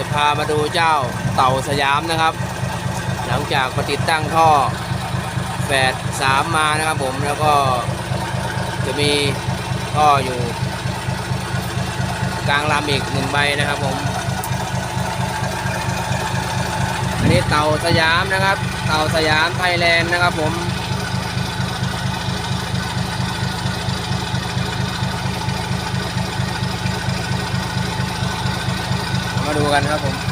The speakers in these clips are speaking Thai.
จะพามาดูเจ้าเต่าสยามนะครับ หลังจากประติดตั้งท่อแฝดสามมานะครับผมแล้วก็จะมีท่ออยู่ กลางลำอีกหนึ่งใบนะครับผมอันนี้เต่าสยามนะครับ เต่าสยามไทยแลนด์นะครับผม มาดูกันครับผม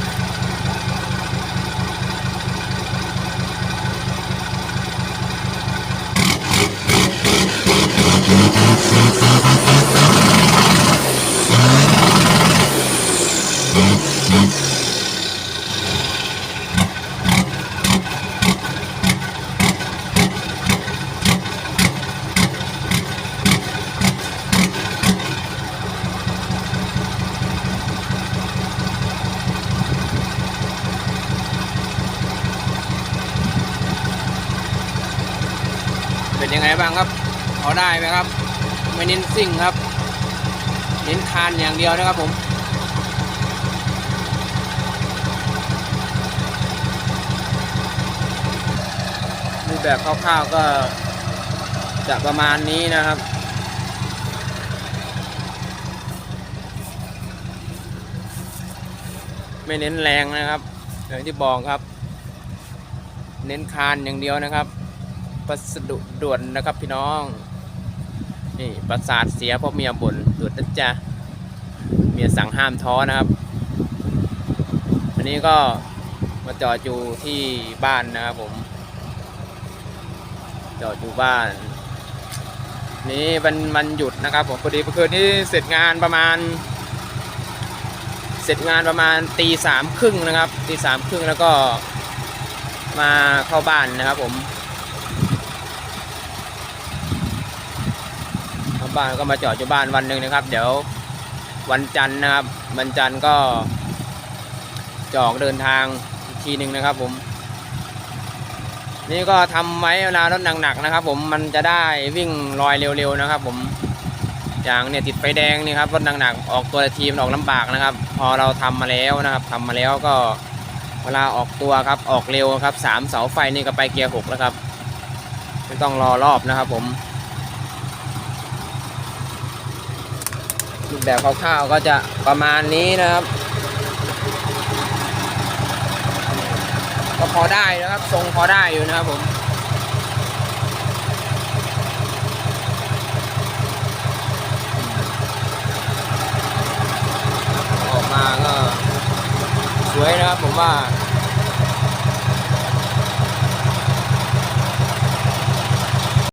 เป็นยังไงบ้างครับพอได้ไหมครับ ไม่เน้นซิ่งครับ เน้นคานอย่างเดียวนะครับผมรูปแบบคร่าวๆก็จะประมาณนี้นะครับไม่เน้นแรงนะครับอย่างที่บอกครับ เน้นคานอย่างเดียวนะครับ พัสดุด่วนนะครับพี่น้อง นี่ประสาทเสียเพราะเมียบ่นด่วนะจ๊ะเมียสั่งห้ามท้อนะครับอันนี้ก็มาจอดอยู่ที่บ้านนะครับผม จอดอยู่บ้าน นี่มันมันหยุดนะครับผมพอดีเมื่อคืนนี้เสร็จงานประมาณ เสร็จงานประมาณตีสามครึ่งนะครับตีสามครึ่งแล้วก็มาเข้าบ้านนะครับผม เข้า บ้านก็มาจอดอยู่บ้านวันหนึ่งนะครับ เดี๋ยววันจันทร์นะครับวันจันทร์ก็จอกเดินทางอีกทีหนึ่งนะครับ ผม นี่ก็ทำไว้เวลารถหนักๆนะครับ ผมมันจะได้วิ่งลอยเร็วๆนะครับ ผมอย่างเนี่ยติดไฟแดงนี่ครับรถหนักๆออกตัวทีมออกลำบากนะครับ พอเราทำมาแล้วนะครับทำมาแล้วก็เวลาออกตัวครับออกเร็วครับสามเสาไฟนี่ก็ไปเกียร์หกแล้วครับไม่ต้องรอรอบนะครับ ผม รูปแบบคร่าวๆก็จะประมาณนี้นะครับ ก็พอได้นะครับ ทรงพอได้อยู่นะครับผมออกมาก็สวยนะครับผมว่า